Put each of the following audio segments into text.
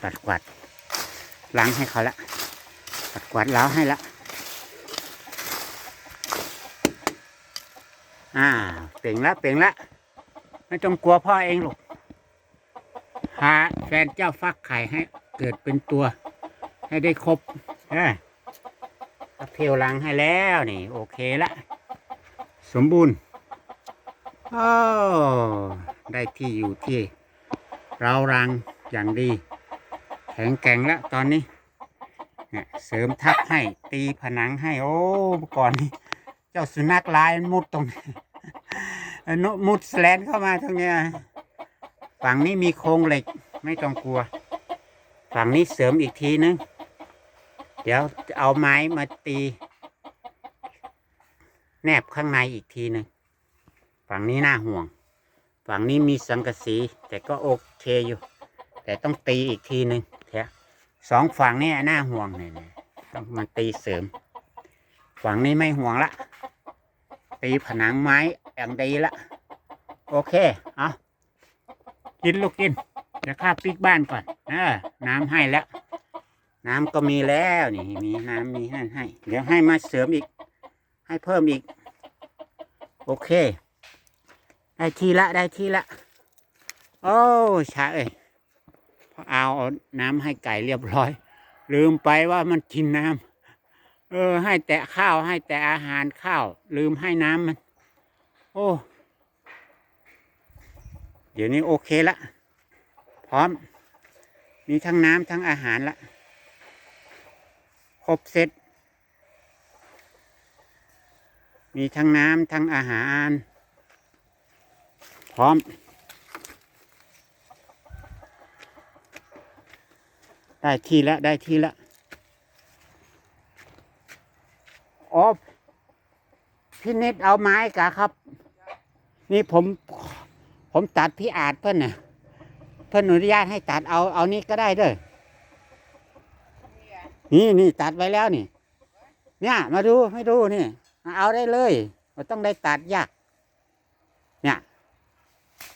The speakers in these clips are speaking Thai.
ปัดกวาดล้างให้เขาละปัดกวาดแล้วให้ละอ่าเป่งละเป่งละไม่ต้องกลัวพ่อเองหรอกหาแฟนเจ้าฟักไข่ให้เกิดเป็นตัว ให้ได้ครบเออเทวล้างให้แล้วนี่ โอเคละสมบูรณ์โอ้ได้ที่อยู่ที่เรารังอย่างดี ข็งแกร่งแล้วตอนนี้เนี่ยเสริมทับให้ตีผนังให้โอ้เมื่อก่อนนี้เจ้าสุนัขลายมุดตรงนี้นุมุดแสลนเข้ามาตรงเนี้ยฝั่งนี้มีโครงเหล็กไม่ต้องกลัว ฝั่งนี้เสริมอีกทีนึง เดี๋ยวเอาไม้มาตี แนบข้างในอีกทีหนึ่งฝั่งนี้น่าห่วง ฝั่งนี้มีสังกะสี แต่ก็โอเคอยู่ แต่ต้องตีอีกทีหนึ่ง สองฝั่งนี่น่าห่วงเนี่ยต้องมาตีเสริม ฝั่งนี้ไม่ห่วงละตีผนังไม้อย่างดีละ โอเค เอากินลูกกินเดี๋ยวข้าปิกบ้านก่อนเออน้ำให้แล้ว น้ำก็มีแล้วนี่มีน้ำมีให้ให้ เดี๋ยวให้มาเสริมอีก ให้เพิ่มอีก โอเค ได้ทีละได้ทีละ โอ้ชาเอ้ย เอาเอาน้ำให้ไก่เรียบร้อย ลืมไปว่ามันกินน้ำเออ ให้แต่ข้าวให้แต่อาหารข้าว ลืมให้น้ำมัน โอ้ เดี๋ยวนี้โอเคละ พร้อม มีทั้งน้ำทั้งอาหารละ ครบเสร็จ มีทั้งน้ำทั้งอาหาร พร้อม ได้ที่ละได้ที่ละอ๋อพี่นิดเอาไม้กะครับ นี่ผม ผมตัดพี่อาจเพื่อนน่ะเพื่อนอนุญาตให้ตัดเอาเอานี้ก็ได้เด้อนี่นี่ตัดไว้แล้วนี่ เนี่ย มาดูให้ดูนี่เอาได้เลยไม่ต้องได้ตัดยากเนี่ย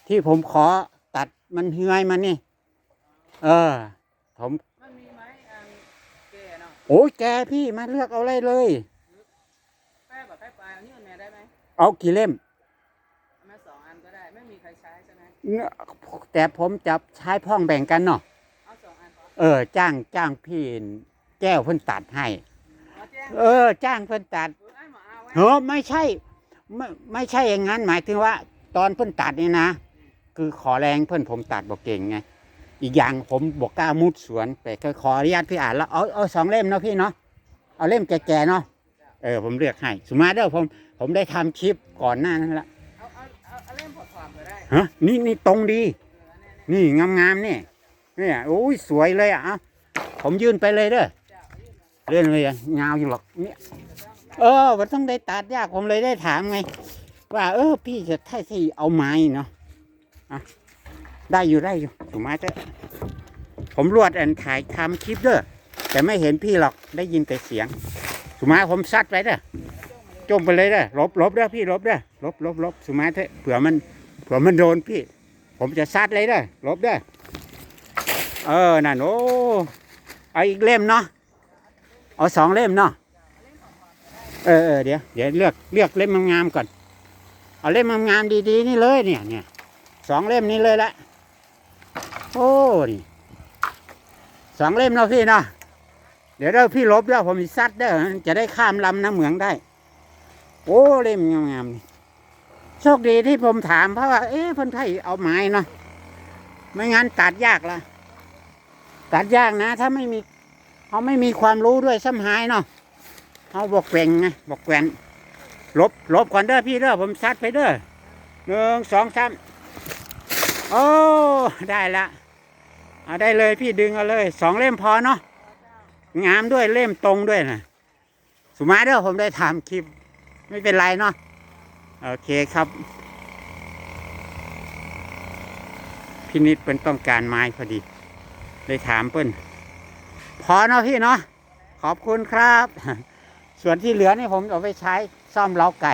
ที่ผมขอตัดมันเหือยมันนี่ เออ ผม โอ้ยแกพี่มาเลือกเอาเลยเลย แป้แบบแป้ปลายเอานี่มันแม่ได้ไหมเอากี่เล่ม เอามาสองอันก็ได้ ไม่มีใครใช้ใช่ไหมแต่ผมจะใช้พ่องแบ่งกันเนาะเอาสองอันพอเออ จ้างจ้างพี่แก้วเพิ่นตัดให้ เอาแจ้งเออ จ้างเพิ่นตัด เออไอ้หมอเอาไว้เออไม่ใช่ไม่ไม่ใช่อย่างนั้นหมายถึงว่า ตอนเพิ่นตัดนี่นะ คือขอแรงเพิ่นผมตัดบอกเก่งไง อีกอย่างผมบอกกล้ามุดสวนแต่ก็ขออนุญาตพี่อ่านแล้วเอาเอาสองเล่มเนาะพี่เนาะเอาเล่มแก่ๆเนาะเออผมเลือกให้สมมาเด้อผมผมได้ทำคลิปก่อนหน้านั้นละเอาเอาเอาเอาเล่มผอมๆก็ได้ฮะนี่นี่ตรงดีเออเนี่ยนี่งามๆนี่เนี่ยโอ้ยสวยเลยอะเอาผมยื่นไปเลยเด้อเจ้ายื่นมาเลื่อนเลยอะเงาอยู่หรอกเนี่ยจะต้องได้เออมันต้องได้ตัดยากผมเลยได้ถามไง ว่า เออ พี่จะถ้าที่เอาไม้เนาะอะ ได้อยู่ได้อยู่ถูกไหมเจ้ผมรวดอันถ่ายทำคลิปเด้อแต่ไม่เห็นพี่หรอกได้ยินแต่เสียงสุมาผมซัดไปเด้อจมไปเลยเด้อลบลบเด้อพี่ลบเด้อลบลบลบสุมาเถอะเผื่อมันเผื่อมันโดนพี่ ผมจะซัดเลยเด้อลบเด้อเออนั่นโอ้เอาอีกเล่มเนาะเอาสองเล่มเนาะเออเออเดี๋ยวเดี๋ยวเลือกเลือกเล่มงามๆก่อนเอาเล่มงามๆดีๆนี่เลยเนี่ยเนี่ยสองเล่มนี้เลยละ โอ้นี่สองเล่มเนาะพี่เนาะเดี๋ยวเราพี่ลบแล้วผมสิซัดเด้จะได้ข้ามลำน้ำเหมืองได้ โอ้เล่มงามๆนี่โชคดีที่ผมถามเพราะว่า เอ๊ะเพิ่นไทยเอาไม้เนาะไม่งั้นตัดยากละตัดยากนะ ถ้าไม่มีเขาไม่มีความรู้ด้วยซ้ำหายเนาะเอาบอกแกว่งไงบอกแกว่งลบลบก่อนเด้อพี่เด้อผมซัดไปเด้อหนึ่งสองสามโอ้ ได้ละ เอาได้เลยพี่ดึงเอาเลยสองเล่มพอเนาะงามด้วยเล่มตรงด้วยนะสุมาเด้อผมได้ทำคลิป ไม่เป็นไรเนาะโอเคครับพี่นิดเป็นต้องการไม้พอดีเลยถามเปิ้นพอเนาะพี่เนาะขอบคุณครับ ส่วนที่เหลือนี่ผมเอาไปใช้ซ่อมเล้าไก่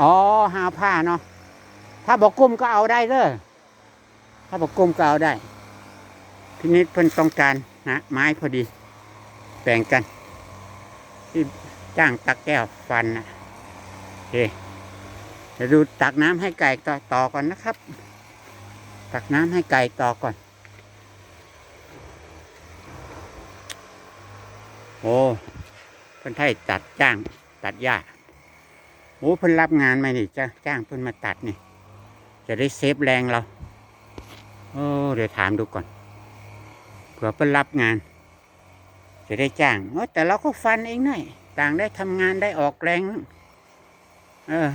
อ๋อหาผ้าเนาะ ถ้าบอกกุ้มก็เอาได้เด้อถ้าประกลมก็เอาได้ พินิจเพิ่นต้องการนะไม้พอดีแบ่งกัน ที่จ้างตักแก้วฟันนะโอเคเดี๋ยวดูตักน้ำให้ไก่ต่อต่อก่อนนะครับ ตักน้ำให้ไก่ต่อก่อน โอ้เพิ่นให้ตัดจ้าง ตัดหญ้าโอ้เพิ่นรับงานมานี่จ้าจ้างเพิ่นมาตัดนี่ จะได้เซฟแรงเราโอ้เดี๋ยวถามดูก่อนเผื่อเพิ่นรับงาน จะได้จ้างแต่เราก็ฟันเองหน่อยต่างได้ทำงานได้ออกแรง เออ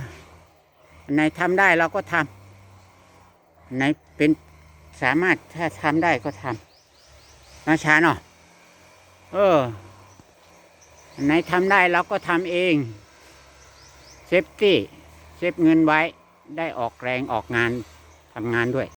อันไหนทำได้เราก็ทำอันเป็นสามารถถ้าทำได้ก็ทำนะช้าเนาะเออนไหนทำได้เราก็ทำเอง เซฟตี้ เซฟเงินไว้ ได้ออกแรงออกงานทำงานด้วย